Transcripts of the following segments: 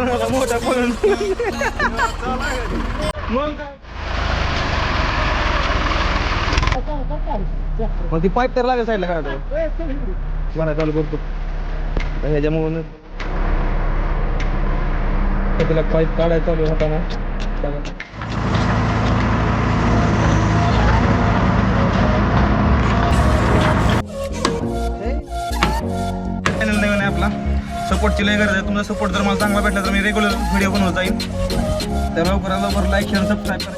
म्हणाला मोठा पळून मग काय? मग ती पाईप तर लागेल साईडला काढतो मला चालू करतो. ह्याच्यामुळं तिला पाईप काढायला चालू होता ना सपोर्टची लय गरज आहे. तुमचा सपोर्ट जर मला चांगला भेटला तर मी रेग्युलर व्हिडिओ बनवत जाईल तर लवकरात लवकर लाईक शेअर सबस्क्राईब करा.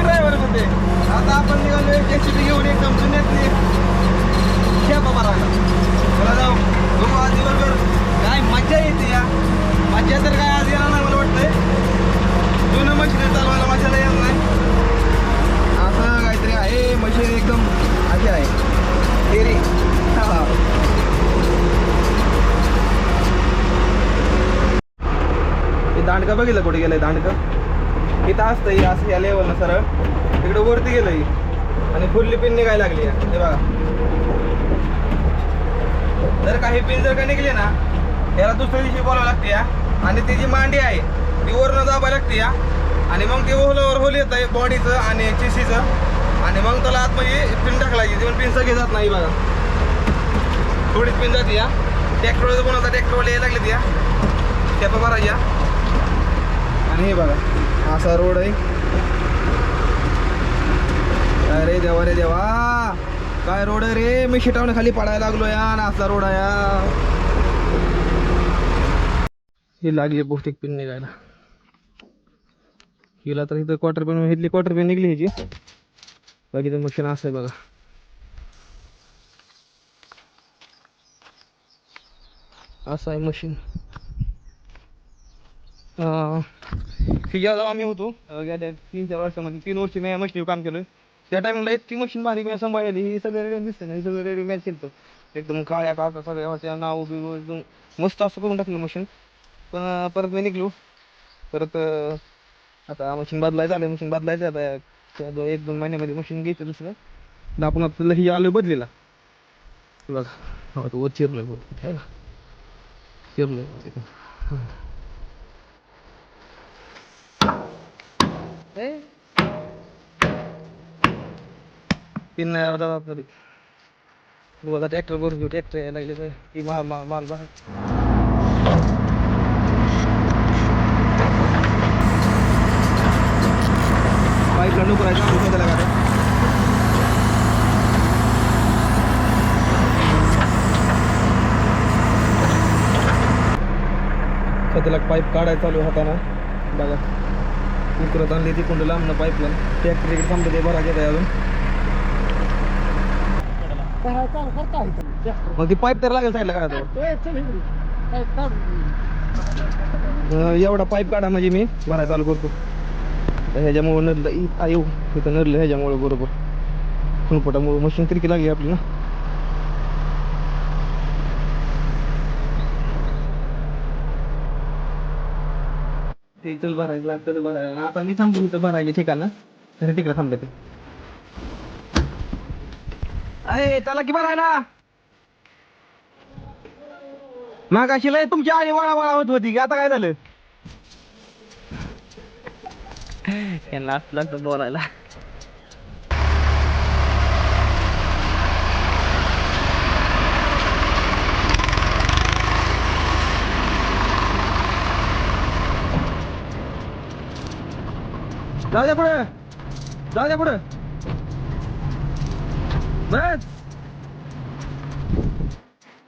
ड्रायव्हरमध्ये आता आपण निघालो एक जेसीबी घेऊन एकदम जुन्यातली खेपा मारायला चला जाऊ. बघू आज दिवसभर काय मजा येते या. मजा तर काय आज येणार नाही मला वाटतंय. जुनं मशीन चालवायला मजाला येणार नाही. दांडका बघितलं कुठे गेलंय दांडकं? इथं असतं असं या लेवलनं सरळ. तिकडे वरती गेलं हे. आणि फुल्ली पिन निघायला लागली आहे. हे बघा. जर काही पिन जर का निघली ना याला दुसऱ्या दिवशी बोलावं लागते या. आणि ती जी मांडी आहे ती वरनं दाबायला लागते या. आणि मग ते ओहल्यावर होल येत आहे बॉडीचं आणि चिशीचं आणि मग त्याला आतमध्ये पिन टाकलायची ती पण पिन सगळी जात नाही बघा. थोडीच पिन जाते या. ट्रॅक्टर बनवता ट्रॅक्टरवाले यायला लागले या. टॅपा या. आणि हे बघा असा रोड आहे. अरे देवा रे देवा. काय रोड आहे रे? मी शिटावून खाली पडायला लागलो या आणि रोड आहे या. ही लागली बहुतेक पिन निघायला. हिला तर इथं क्वार्टर पेन घेतली क्वार्टर पेन निघली ह्याची बाकी मशीन असं आहे बघा. असं आहे मशीन जेव्हा आम्ही होतो गेल्या तीन चार वर्षामध्ये तीन वर्ष मी मशीन काम केलं त्या टाइमला इतकी मशीन भारी मी सांभाळली ही सगळं रेडी दिसतं नाही सगळं रेडी मॅच केलं एकदम काळ्या काका सगळ्या नाव बिव एकदम मस्त असं करून टाकलं मशीन पण परत मी निघलो परत आता मशीन बदलायचं आलं मशीन बदलायचं आता त्या एक दोन महिन्यामध्ये मशीन घ्यायचं दुसरं तर आपण आपल्याला ही आलो बदलीला हे बघा हो तो वर चिरलोय तीन तरी बघू आता ट्रॅक्टर भरून घेऊ ट्रॅक्टर यायला लागले तर. की माल माल माल बाहेर. गाड्या. पाईप काढायला चालू होता ना बघा. उकरत आणली ती कुंड लांबनं पाईपला ट्रॅक्टर इकडे थांबलं ते भरा घेत आहे अजून. मग ती पाईप तर लागेल साईडला काय एवढा पाईप काढा म्हणजे मी भरायला चालू करतो. ह्याच्यामुळं नरलं इ येऊ. तिथं नरलं ह्याच्यामुळं बरोबर. फुलपटामुळं मशीन तरी लागली आपली ना? ते इथं भरायचं लागतं भरायला. आता मी थांबतो इथं भरायला ठिकाण. तरी तिकडे थांबले ते. अरे त्याला की भरायला? मागाशी लय तुमची आणि वळा वळा होत होती की? आता काय झालं? यांना असं लागतं बोलायला. जाऊ द्या पुढे. जाऊ द्या पुढे. बस.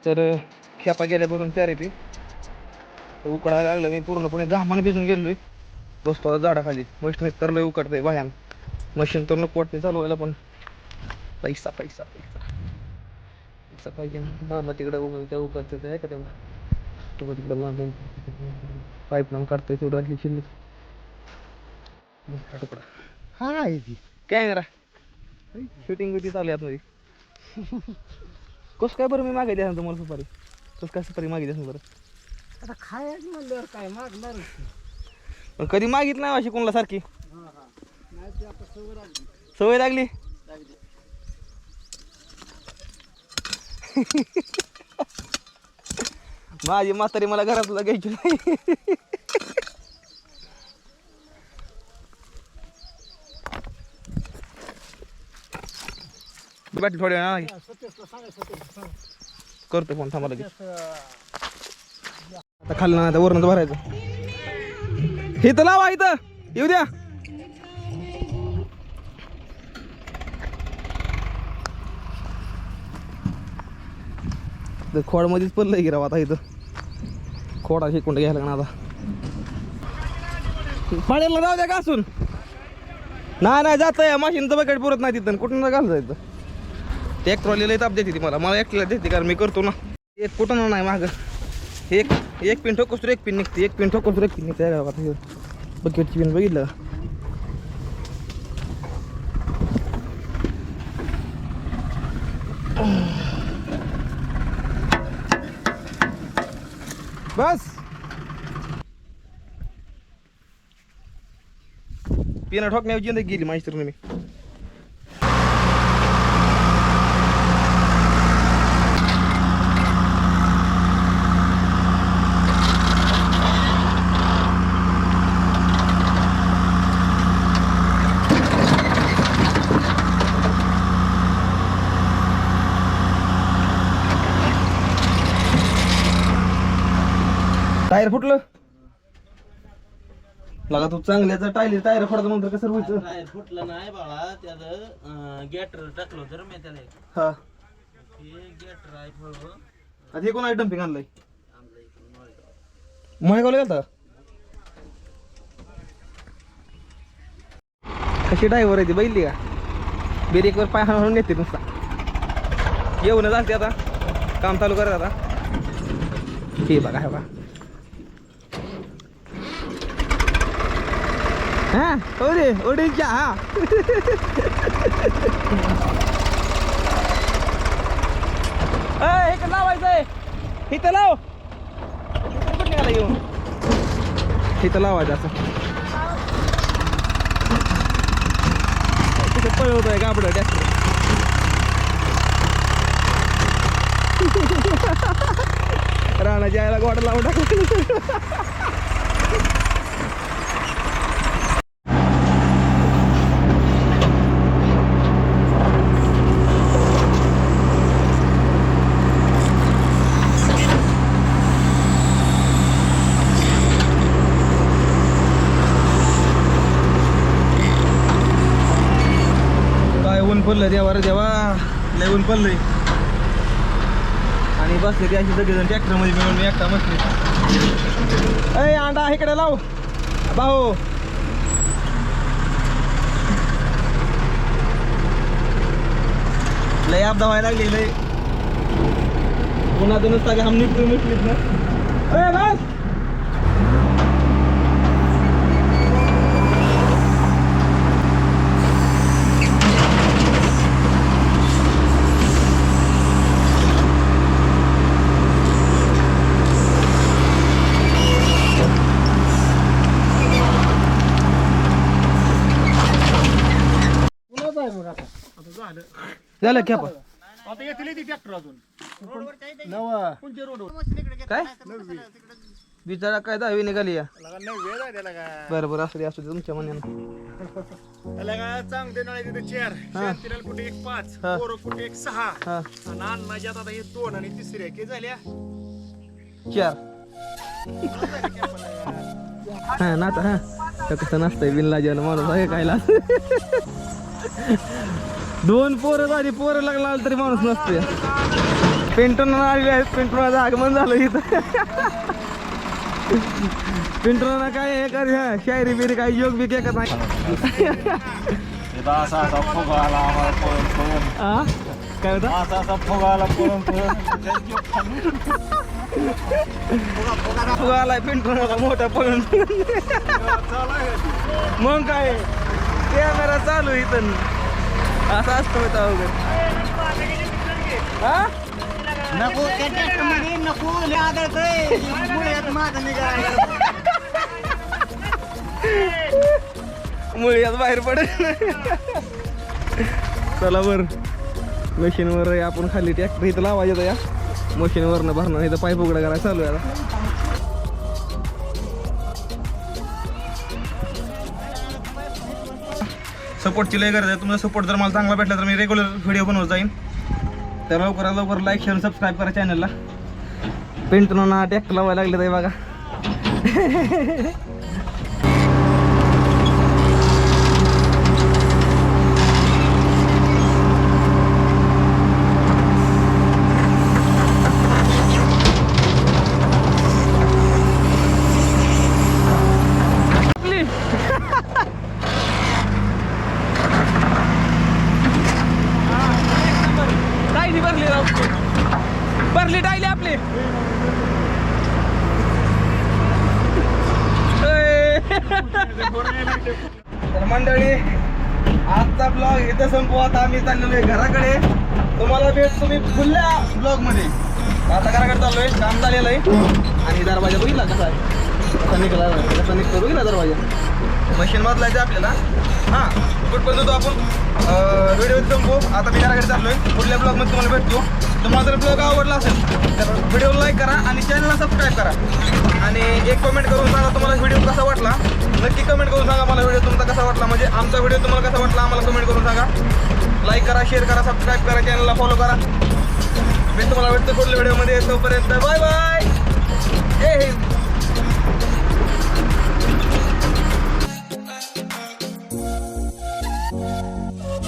तर खेपा गेल्यापासून तयार येते उकडायला लागलं मी पूर्णपणे घामाने भिजून गेलोय. बसतो झाडाखाली. वैष्णवीत तर लय उकडतंय भयान मशीन तर नको वाटते व्हायला पण पैसा पैसा पैसा. पैसा पाहिजे मामा तिकडे उघड त्या उकडते आहे का तेव्हा? तिकडे मामा पाईप लावून काढतोय तेवढं शिल्लक. मोठा तुकडा हा आहे ती कॅमेरा शूटिंग बिटी चालू आहे आतमध्ये. कसं काय बरं मी मागे द्या तुम्हाला सुपारी? कसं काय सुपारी मागे द्या बरं? आता खायचं म्हणल्यावर काय मागणार पण कधी मागित नाही अशी कोणाला सारखी? सवय लागली. माझी म्हातारी मला घरातला घ्यायची नाही. बाटली थोड्या वेळा करतो फोन थांबा लगेच. आता खाल्लं ना आता वरण भरायचं. हे तर लावा इथं. येऊ द्या. खोडमध्येच पडलंय गिराव आता इथं. खोडा शिकून घ्यायला लागणार आता. पाण्याला जाऊ द्या का असून? नाही नाही जात आहे मशीनचं बकेट पुरत नाही तिथं. कुठून घालत जायचं ते एक ट्रॉलीला ताप देते ती मला. मला एकटीला देते कारण मी करतो ना. एक कुठं नाही माग. एक एक पिन ठोक तर एक पिन निघते. एक पिन ठोकोस तर एक पिन निघते. आता बकेटची पिन बघितलं बस. पिना ठोकण्याची गेली माहिती तर मी टायर फुटलं? लगा तू चांगल्याचा टायर टायर फोडायचं म्हणतो कसं व्हायचं नाही फुटलं नाही बाळा त्याचं गॅटर टाकलं होतं रे मी त्याला एक. हा. हे गॅटर आहे फळ. आता हे कोण डम्पिंग आणलंय? आणलं इकडून माळेगाव. मायगावला गेलता? कशी ड्रायव्हर आहे ती बैली का? ब्रेकवर पाय हाणून नेते नुसता. येऊन जाते आता. काम चालू करत आता. हे बघा हे बघा. हा. ओरे ओडीच्या हा. हे लावायचंय इथं लाव. कुठं निघाला येऊन? इथं लावायचं असं. तिथे पळवतोय गाबड ट्रॅक्टर राणाच्या आईला गोडा लावून टाकलं काय ऊन पडलं देवा रे देवा. लय ऊन पडलंय. आणि बसले ते अशी सगळेजण ट्रॅक्टरमध्ये मिळून मी एकटा बसले अय अंडा इकडे लाव. भाऊ. लय अपदा व्हायला लागली लय. पुन्हा दोनच नुसता हम निघतो मिटलीत ना. अय बस कुणाच आहे मग आता आता झालं झालं की आपण? आता येतील ती ट्रॅक्टर अजून. नवा. कोणच्या रोडवर काय? बिचारा काय दहावी निघाली या. काय नववे आहे त्याला काय बरं बरं असू दे असू दे तुमच्या त्याला काय चांगले नळे तिथे चेअर. शांतीलाल कुठे एक पाच हा. पोरं कुठे एक सहा. हा. आणि आता हे दोन आणि तिसरी आहे. झाल्या चार. हा नाच हा. तर कसं नसतंय बिनला जेवण माणूस आहे कायला दोन पोरं झाली पोरं लागला तरी माणूस नसते पेंटून आलेले आहेत पेंटून आगमन झालं इथं. पेंटूना काय हे कर शायरी बिरी काय योग बी केकत नाही. काय होतं? फुगाला आलाय पेंटून मोठा पळून. मग काय? कॅमेरा चालू इथं. असं असतं हा? नको नको मुळ्यात बाहेर पडेल. चला बर मशीनवर आपण खाली ट्रॅक्टर इथं लावायचं या. मशीनवरनं भरणं इथं पाईप उघडा करायला चालू आहे सपोर्टची लय गरज आहे. तुमचा सपोर्ट जर मला चांगला भेटला तर मी रेग्युलर व्हिडिओ बनवत जाईन. तर लवकरात लवकर लाईक शेअर सबस्क्राईब करा चॅनलला पेंटना टॅक्ट लावायला लागले ते बघा टायली भरली राव भरली टायली आपली तर मंडळी आजचा ब्लॉग इथं संपू आता आम्ही चाललेलो आहे घराकडे. तुम्हाला भेट तुम्ही खुल्या ब्लॉगमध्ये आता घराकडे चाललोय काम झालेलं आहे. आणि दरवाजा बघितला कसा आहे? कसा निघाला कसा निघतो. बघितला दरवाजा? मशीन बदलायचं आपल्याला. हां कुठपर्यंत होतो आपण? व्हिडिओ संपू आता मी घराकडे चाललोय. पुढल्या ब्लॉगमध्ये तुम्हाला भेटतो. तुम्हाला जर ब्लॉग आवडला असेल तर व्हिडिओ लाईक करा आणि चॅनलला सबस्क्राईब करा. आणि एक कमेंट करून सांगा तुम्हाला व्हिडिओ कसा वाटला. नक्की कमेंट करून सांगा मला व्हिडिओ तुमचा कसा वाटला. म्हणजे आमचा व्हिडिओ तुम्हाला कसा वाटला आम्हाला कमेंट करून सांगा. लाईक करा शेअर करा सबस्क्राईब करा चॅनलला फॉलो करा. मी तुम्हाला भेटतो पुढल्या व्हिडिओमध्ये तोपर्यंत बाय बाय हे